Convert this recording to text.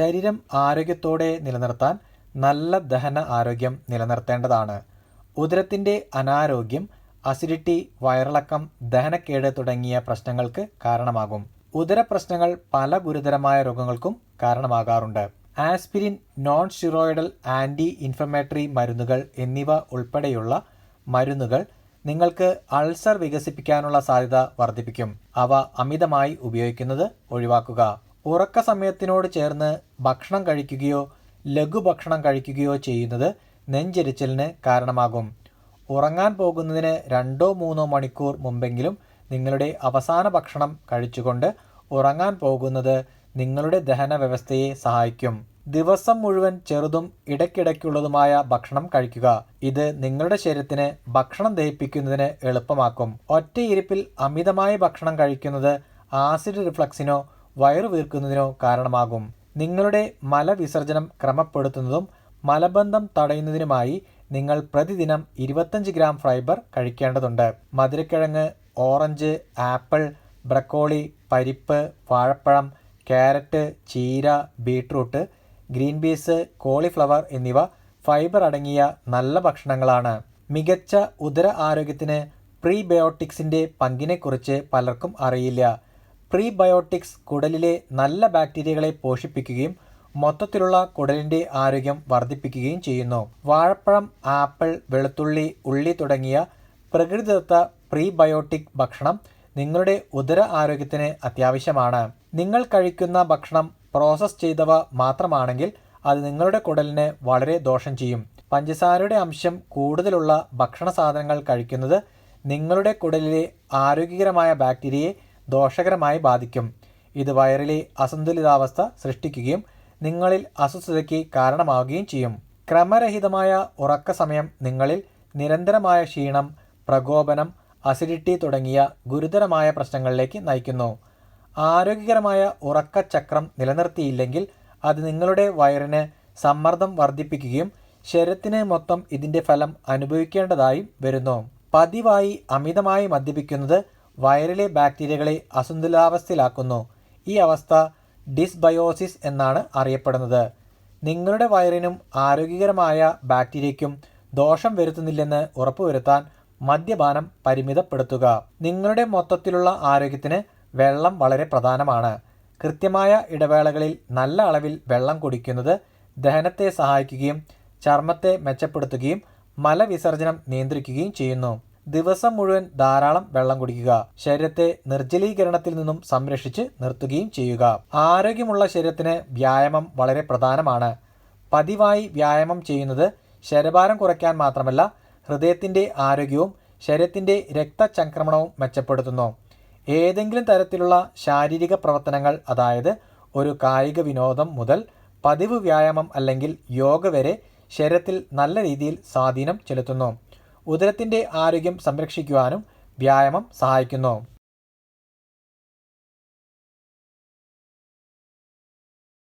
ശരീരം ആരോഗ്യത്തോടെ നിലനിർത്താൻ നല്ല ദഹന ആരോഗ്യം നിലനിർത്തേണ്ടതാണ്. ഉദരത്തിന്റെ അനാരോഗ്യം അസിഡിറ്റി വയറിളക്കം ദഹനക്കേട് തുടങ്ങിയ പ്രശ്നങ്ങൾക്ക് കാരണമാകും. ഉദരപ്രശ്നങ്ങൾ പല ഗുരുതരമായ രോഗങ്ങൾക്കും കാരണമാകാറുണ്ട്. Aspirin non steroidal anti inflammatory മരുന്നുകൾ എന്നിവ ഉൾപ്പെടെയുള്ള മരുന്നുകൾ നിങ്ങൾക്ക് അൾസർ വികസിപ്പിക്കാനുള്ള സാധ്യത വർദ്ധിപ്പിക്കും. അവ അമിതമായി ഉപയോഗിക്കുന്നത് ഒഴിവാക്കുക. ഉറക്ക സമയത്തിനോട് ചേർന്ന് ഭക്ഷണം കഴിക്കുകയോ ലഘുഭക്ഷണം കഴിക്കുകയോ ചെയ്യുന്നത് നെഞ്ചെരിച്ചലിന് കാരണമാകും. ഉറങ്ങാൻ പോകുന്നതിന് രണ്ടോ മൂന്നോ മണിക്കൂർ മുമ്പെങ്കിലും നിങ്ങളുടെ അവസാന ഭക്ഷണം കഴിച്ചുകൊണ്ട് ഉറങ്ങാൻ പോകുന്നത് നിങ്ങളുടെ ദഹന വ്യവസ്ഥയെ സഹായിക്കും. ദിവസം മുഴുവൻ ചെറുതും ഇടയ്ക്കിടയ്ക്കുള്ളതുമായ ഭക്ഷണം കഴിക്കുക. ഇത് നിങ്ങളുടെ ശരീരത്തിന് ഭക്ഷണം ദഹിപ്പിക്കുന്നതിന് എളുപ്പമാക്കും. ഒറ്റയിരിപ്പിൽ അമിതമായ ഭക്ഷണം കഴിക്കുന്നത് ആസിഡ് റിഫ്ലക്സിനോ വയറു വീർക്കുന്നതിനോ കാരണമാകും. നിങ്ങളുടെ മലവിസർജനം ക്രമപ്പെടുത്തുന്നതും മലബന്ധം തടയുന്നതിനുമായി നിങ്ങൾ പ്രതിദിനം ഇരുപത്തഞ്ച് ഗ്രാം ഫൈബർ കഴിക്കേണ്ടതുണ്ട്. മധുരക്കിഴങ്ങ് ഓറഞ്ച് ആപ്പിൾ ബ്രക്കോളി പരിപ്പ് വാഴപ്പഴം ക്യാരറ്റ് ചീര ബീട്രൂട്ട് ഗ്രീൻ പീസ് കോളിഫ്ലവർ എന്നിവ ഫൈബർ അടങ്ങിയ നല്ല ഭക്ഷണങ്ങളാണ്. മികച്ച ഉദര ആരോഗ്യത്തിന് പ്രീബയോട്ടിക്സിന്റെ പങ്കിനെക്കുറിച്ച് പലർക്കും അറിയില്ല. പ്രീബയോട്ടിക്സ് കുടലിലെ നല്ല ബാക്ടീരിയകളെ പോഷിപ്പിക്കുകയും മൊത്തത്തിലുള്ള കുടലിന്റെ ആരോഗ്യം വർദ്ധിപ്പിക്കുകയും ചെയ്യുന്നു. വാഴപ്പഴം ആപ്പിൾ വെളുത്തുള്ളി ഉള്ളി തുടങ്ങിയ പ്രകൃതിദത്ത പ്രീബയോട്ടിക് ഭക്ഷണം നിങ്ങളുടെ ഉദര ആരോഗ്യത്തിന് അത്യാവശ്യമാണ്. നിങ്ങൾ കഴിക്കുന്ന ഭക്ഷണം പ്രോസസ് ചെയ്തവ മാത്രമാണെങ്കിൽ അത് നിങ്ങളുടെ കുടലിന് വളരെ ദോഷം ചെയ്യും. പഞ്ചസാരയുടെ അംശം കൂടുതലുള്ള ഭക്ഷണ സാധനങ്ങൾ കഴിക്കുന്നത് നിങ്ങളുടെ കുടലിലെ ആരോഗ്യകരമായ ബാക്ടീരിയയെ ദോഷകരമായി ബാധിക്കും. ഇത് വയറിലെ അസന്തുലിതാവസ്ഥ സൃഷ്ടിക്കുകയും നിങ്ങളിൽ അസ്വസ്ഥതയ്ക്ക് കാരണമാവുകയും ചെയ്യും. ക്രമരഹിതമായ ഉറക്ക സമയം നിങ്ങളിൽ നിരന്തരമായ ക്ഷീണം പ്രകോപനം അസിഡിറ്റി തുടങ്ങിയ ഗുരുതരമായ പ്രശ്നങ്ങളിലേക്ക് നയിക്കുന്നു. ആരോഗ്യകരമായ ഉറക്കചക്രം നിലനിർത്തിയില്ലെങ്കിൽ അത് നിങ്ങളുടെ വയറിന് സമ്മർദ്ദം വർദ്ധിപ്പിക്കുകയും ശരീരത്തിന് മൊത്തം ഇതിന്റെ ഫലം അനുഭവിക്കേണ്ടതായും വരുന്നു. പതിവായി അമിതമായി മദ്യപിക്കുന്നത് വയറിലെ ബാക്ടീരിയകളെ അസന്തുലിതാവസ്ഥയിലാക്കുന്നു. ഈ അവസ്ഥ ഡിസ്ബയോസിസ് എന്നാണ് അറിയപ്പെടുന്നത്. നിങ്ങളുടെ വയറിനും ആരോഗ്യകരമായ ബാക്ടീരിയയ്ക്കും ദോഷം വരുത്തുന്നില്ലെന്ന് ഉറപ്പുവരുത്താൻ മദ്യപാനം പരിമിതപ്പെടുത്തുക. നിങ്ങളുടെ മൊത്തത്തിലുള്ള ആരോഗ്യത്തിന് വെള്ളം വളരെ പ്രധാനമാണ്. കൃത്യമായ ഇടവേളകളിൽ നല്ല അളവിൽ വെള്ളം കുടിക്കുന്നത് ദഹനത്തെ സഹായിക്കുകയും ചർമ്മത്തെ മെച്ചപ്പെടുത്തുകയും മലവിസർജനം നിയന്ത്രിക്കുകയും ചെയ്യുന്നു. ദിവസം മുഴുവൻ ധാരാളം വെള്ളം കുടിക്കുക. ശരീരത്തെ നിർജലീകരണത്തിൽ നിന്നും സംരക്ഷിച്ച് നിർത്തുകയും ചെയ്യുക. ആരോഗ്യമുള്ള ശരീരത്തിന് വ്യായാമം വളരെ പ്രധാനമാണ്. പതിവായി വ്യായാമം ചെയ്യുന്നത് ശരഭാരം കുറയ്ക്കാൻ മാത്രമല്ല ഹൃദയത്തിന്റെ ആരോഗ്യവും ശരീരത്തിന്റെ രക്തചംക്രമണവും മെച്ചപ്പെടുത്തുന്നു. ഏതെങ്കിലും തരത്തിലുള്ള ശാരീരിക പ്രവർത്തനങ്ങൾ അതായത് ഒരു കായിക വിനോദം മുതൽ പതിവ് വ്യായാമം അല്ലെങ്കിൽ യോഗ വരെ ശരീരത്തിൽ നല്ല രീതിയിൽ സ്വാധീനം ചെലുത്തുന്നു. ഉദരത്തിന്റെ ആരോഗ്യം സംരക്ഷിക്കുവാനും വ്യായാമം സഹായിക്കുന്നു.